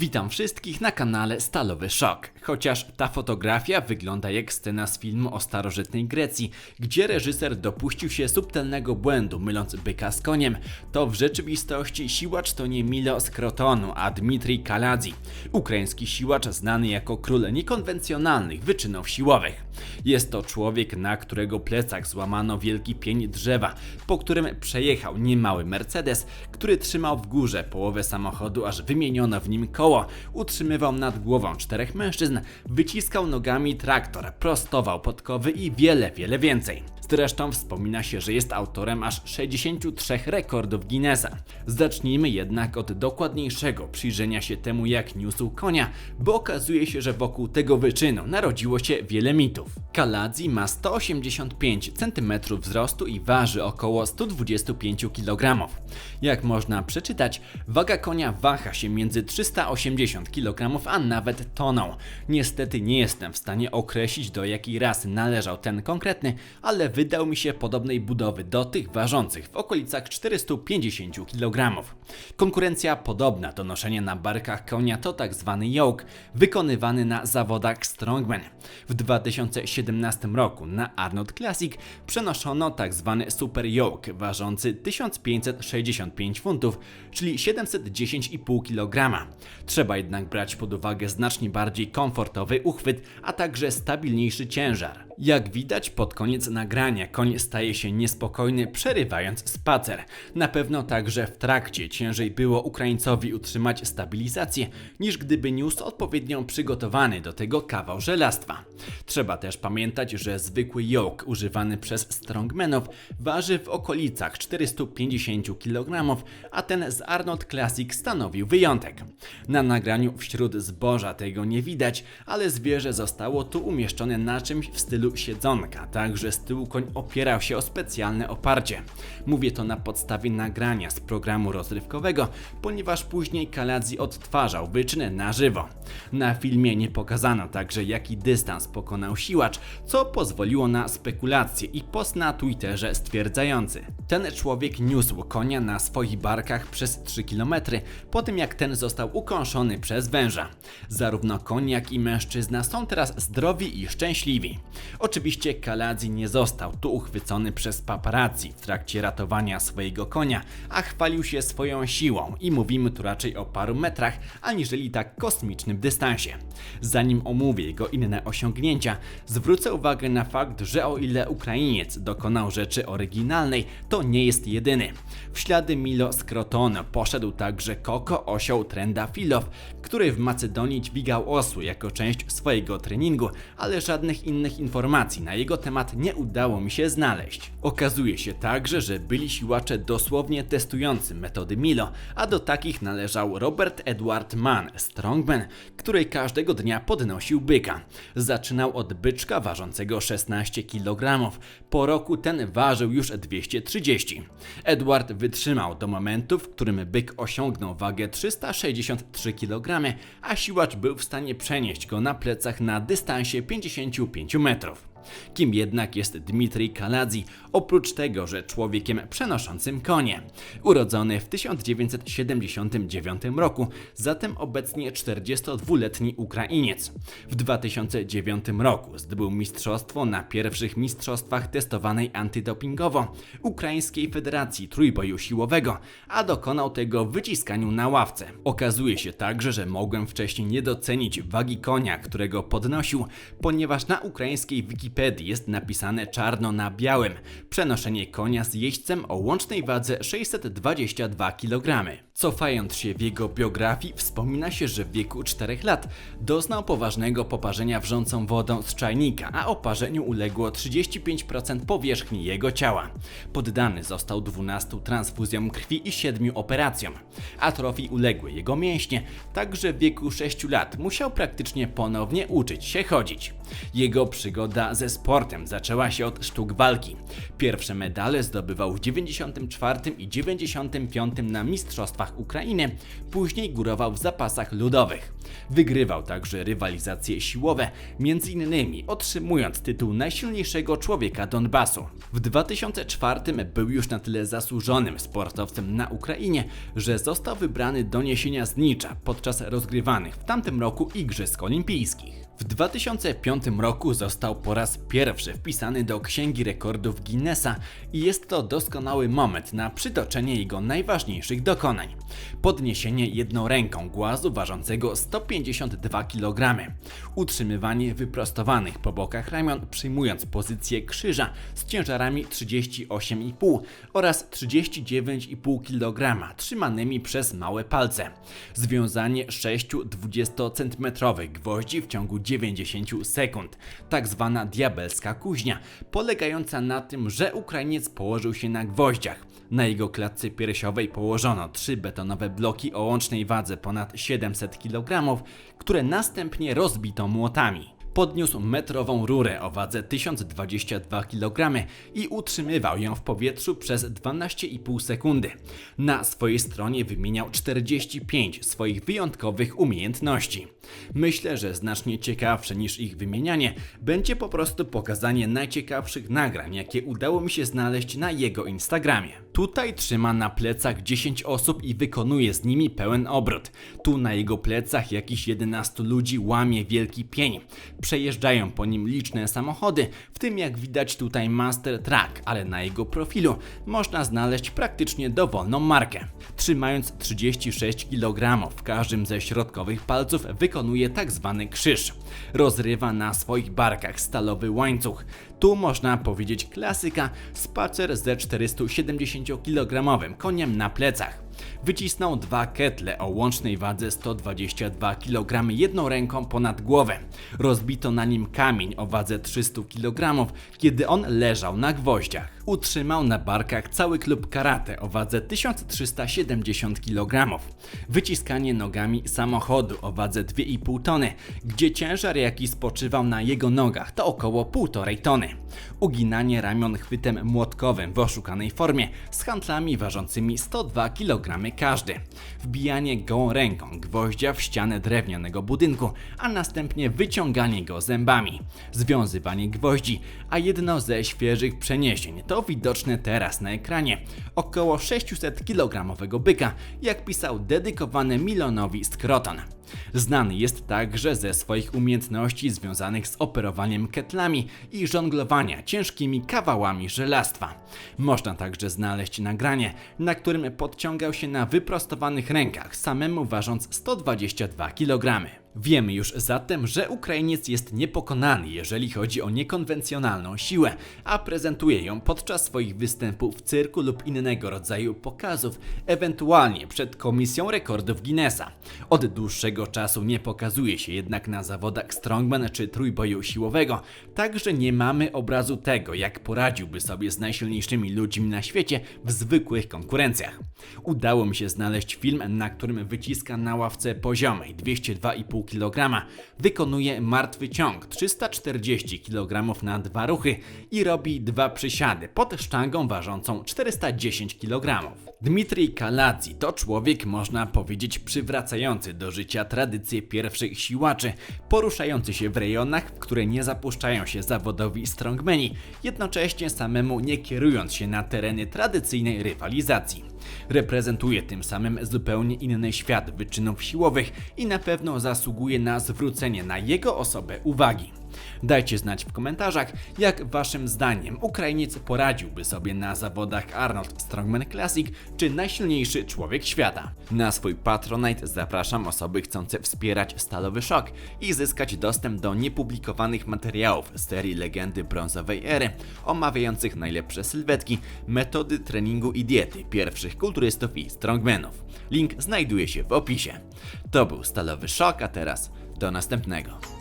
Witam wszystkich na kanale Stalowy Szok. Chociaż ta fotografia wygląda jak scena z filmu o starożytnej Grecji, gdzie reżyser dopuścił się subtelnego błędu, myląc byka z koniem, to w rzeczywistości siłacz to nie Milo z Krotonu, a Dmitrij Kaladzi, ukraiński siłacz znany jako król niekonwencjonalnych wyczynów siłowych. Jest to człowiek, na którego plecach złamano wielki pień drzewa, po którym przejechał niemały Mercedes, który trzymał w górze połowę samochodu, aż wymieniono w nim koło. Utrzymywał nad głową czterech mężczyzn, wyciskał nogami traktor, prostował podkowy i wiele, wiele więcej. Zresztą wspomina się, że jest autorem aż 63 rekordów Guinnessa. Zacznijmy jednak od dokładniejszego przyjrzenia się temu, jak niósł konia, bo okazuje się, że wokół tego wyczynu narodziło się wiele mitów. Kaladzi ma 185 cm wzrostu i waży około 125 kg. Jak można przeczytać, waga konia waha się między 380 kg a nawet toną. Niestety nie jestem w stanie określić do jakiej rasy należał ten konkretny, ale wydał mi się podobnej budowy do tych ważących w okolicach 450 kg. Konkurencja podobna do noszenia na barkach konia to tak zwany yoke, wykonywany na zawodach strongman. W 2017 roku na Arnold Classic przenoszono tak zwany super yoke ważący 1565 funtów, czyli 710,5 kg. Trzeba jednak brać pod uwagę znacznie bardziej komfortowy uchwyt, a także stabilniejszy ciężar. Jak widać pod koniec nagrania, koń staje się niespokojny, przerywając spacer. Na pewno także w trakcie ciężej było Ukraińcowi utrzymać stabilizację, niż gdyby niósł odpowiednio przygotowany do tego kawał żelastwa. Trzeba też pamiętać, że zwykły yoke używany przez strongmenów waży w okolicach 450 kg, a ten z Arnold Classic stanowił wyjątek. Na nagraniu wśród zboża tego nie widać, ale zwierzę zostało tu umieszczone na czymś w stylu siedzonka, tak że z tyłu koń opierał się o specjalne oparcie. Mówię to na podstawie nagrania z programu rozrywkowego, ponieważ później Kaladzi odtwarzał wyczyn na żywo. Na filmie nie pokazano także jaki dystans pokonał siłacz, co pozwoliło na spekulacje i post na Twitterze stwierdzający. Ten człowiek niósł konia na swoich barkach przez 3 km, po tym jak ten został ukąszony przez węża. Zarówno koń jak i mężczyzna są teraz zdrowi i szczęśliwi. Oczywiście Kaladzi nie został tu uchwycony przez paparazzi w trakcie ratowania swojego konia, a chwalił się swoją siłą i mówimy tu raczej o paru metrach, aniżeli tak kosmicznym dystansie. Zanim omówię jego inne osiągnięcia, zwrócę uwagę na fakt, że o ile Ukrainiec dokonał rzeczy oryginalnej, to nie jest jedyny. W ślady Milo Skroton poszedł także Koko Osioł Trendafilow, który w Macedonii dźwigał osły jako część swojego treningu, ale żadnych innych informacji na jego temat nie udało mi się znaleźć. Okazuje się także, że byli siłacze dosłownie testujący metody Milo, a do takich należał Robert Edward Mann, strongman, który każdego dnia podnosił byka. Zaczynał od byczka ważącego 16 kg. Po roku ten ważył już 230. Edward wytrzymał do momentu, w którym byk osiągnął wagę 363 kg, a siłacz był w stanie przenieść go na plecach na dystansie 55 metrów. Kim jednak jest Dmitrij Kaladzi, oprócz tego, że człowiekiem przenoszącym konie? Urodzony w 1979 roku, zatem obecnie 42-letni Ukrainiec. W 2009 roku zdobył mistrzostwo na pierwszych mistrzostwach testowanej antydopingowo Ukraińskiej Federacji Trójboju Siłowego, a dokonał tego w wyciskaniu na ławce. Okazuje się także, że mogłem wcześniej nie docenić wagi konia, którego podnosił, ponieważ na ukraińskiej Wikipedii jest napisane czarno na białym. Przenoszenie konia z jeźdźcem o łącznej wadze 622 kg. Cofając się w jego biografii, wspomina się, że w wieku 4 lat doznał poważnego poparzenia wrzącą wodą z czajnika, a oparzeniu uległo 35% powierzchni jego ciała. Poddany został 12 transfuzjom krwi i 7 operacjom. Atrofii uległy jego mięśnie, także w wieku 6 lat musiał praktycznie ponownie uczyć się chodzić. Jego przygoda ze sportem zaczęła się od sztuk walki. Pierwsze medale zdobywał w 94 i 95 na mistrzostwach ławach Ukrainy, później górował w zapasach ludowych. Wygrywał także rywalizacje siłowe, m.in. otrzymując tytuł najsilniejszego człowieka Donbasu. W 2004 był już na tyle zasłużonym sportowcem na Ukrainie, że został wybrany do niesienia znicza podczas rozgrywanych w tamtym roku Igrzysk Olimpijskich. W 2005 roku został po raz pierwszy wpisany do Księgi Rekordów Guinnessa i jest to doskonały moment na przytoczenie jego najważniejszych dokonań. Podniesienie jedną ręką głazu ważącego 152 kg, utrzymywanie wyprostowanych po bokach ramion przyjmując pozycję krzyża z ciężarami 38,5 oraz 39,5 kg trzymanymi przez małe palce, związanie 6 20-centymetrowych gwoździ w ciągu 90 sekund, tak zwana diabelska kuźnia, polegająca na tym, że Ukrainiec położył się na gwoździach. Na jego klatce piersiowej położono trzy betonowe bloki o łącznej wadze ponad 700 kg, które następnie rozbito młotami. Podniósł metrową rurę o wadze 1022 kg i utrzymywał ją w powietrzu przez 12,5 sekundy. Na swojej stronie wymieniał 45 swoich wyjątkowych umiejętności. Myślę, że znacznie ciekawsze niż ich wymienianie będzie po prostu pokazanie najciekawszych nagrań, jakie udało mi się znaleźć na jego Instagramie. Tutaj trzyma na plecach 10 osób i wykonuje z nimi pełen obrót. Tu na jego plecach jakiś 11 ludzi łamie wielki pień. Przejeżdżają po nim liczne samochody, w tym jak widać tutaj Master Truck, ale na jego profilu można znaleźć praktycznie dowolną markę. Trzymając 36 kg w każdym ze środkowych palców wykonuje tak zwany krzyż. Rozrywa na swoich barkach stalowy łańcuch. Tu można powiedzieć klasyka, spacer ze 470-kilogramowym koniem na plecach. Wycisnął dwa ketle o łącznej wadze 122 kg jedną ręką ponad głowę. Rozbito na nim kamień o wadze 300 kg, kiedy on leżał na gwoździach. Utrzymał na barkach cały klub karate o wadze 1370 kg. Wyciskanie nogami samochodu o wadze 2,5 tony, gdzie ciężar jaki spoczywał na jego nogach to około 1,5 tony. Uginanie ramion chwytem młotkowym w oszukanej formie z handlami ważącymi 102 kg każdy. Wbijanie gołą ręką gwoździa w ścianę drewnianego budynku, a następnie wyciąganie go zębami. Związywanie gwoździ, a jedno ze świeżych przeniesień to widoczne teraz na ekranie. Około 600 kg byka, jak pisał dedykowany Milonowi Skroton. Znany jest także ze swoich umiejętności związanych z operowaniem ketlami i żonglowania ciężkimi kawałami żelastwa. Można także znaleźć nagranie, na którym podciągał się na wyprostowanych rękach, samemu ważąc 122 kg. Wiemy już zatem, że Ukrainiec jest niepokonany, jeżeli chodzi o niekonwencjonalną siłę, a prezentuje ją podczas swoich występów w cyrku lub innego rodzaju pokazów, ewentualnie przed Komisją Rekordów Guinnessa. Od dłuższego czasu nie pokazuje się jednak na zawodach strongman czy trójboju siłowego, także nie mamy obrazu tego, jak poradziłby sobie z najsilniejszymi ludźmi na świecie w zwykłych konkurencjach. Udało mi się znaleźć film, na którym wyciska na ławce poziomej 202,5 kg, wykonuje martwy ciąg 340 kg na dwa ruchy i robi dwa przysiady pod sztangą ważącą 410 kg. Dmitrij Kaladzi to człowiek, można powiedzieć, przywracający do życia tradycje pierwszych siłaczy, poruszający się w rejonach, w które nie zapuszczają się zawodowi strongmeni, jednocześnie samemu nie kierując się na tereny tradycyjnej rywalizacji. Reprezentuje tym samym zupełnie inny świat wyczynów siłowych i na pewno zasługuje na zwrócenie na jego osobę uwagi. Dajcie znać w komentarzach, jak waszym zdaniem Ukrainiec poradziłby sobie na zawodach Arnold Strongman Classic czy najsilniejszy człowiek świata. Na swój Patronite zapraszam osoby chcące wspierać Stalowy Szok i zyskać dostęp do niepublikowanych materiałów serii Legendy Brązowej Ery, omawiających najlepsze sylwetki, metody treningu i diety pierwszych kulturystów i strongmanów. Link znajduje się w opisie. To był Stalowy Szok, a teraz do następnego.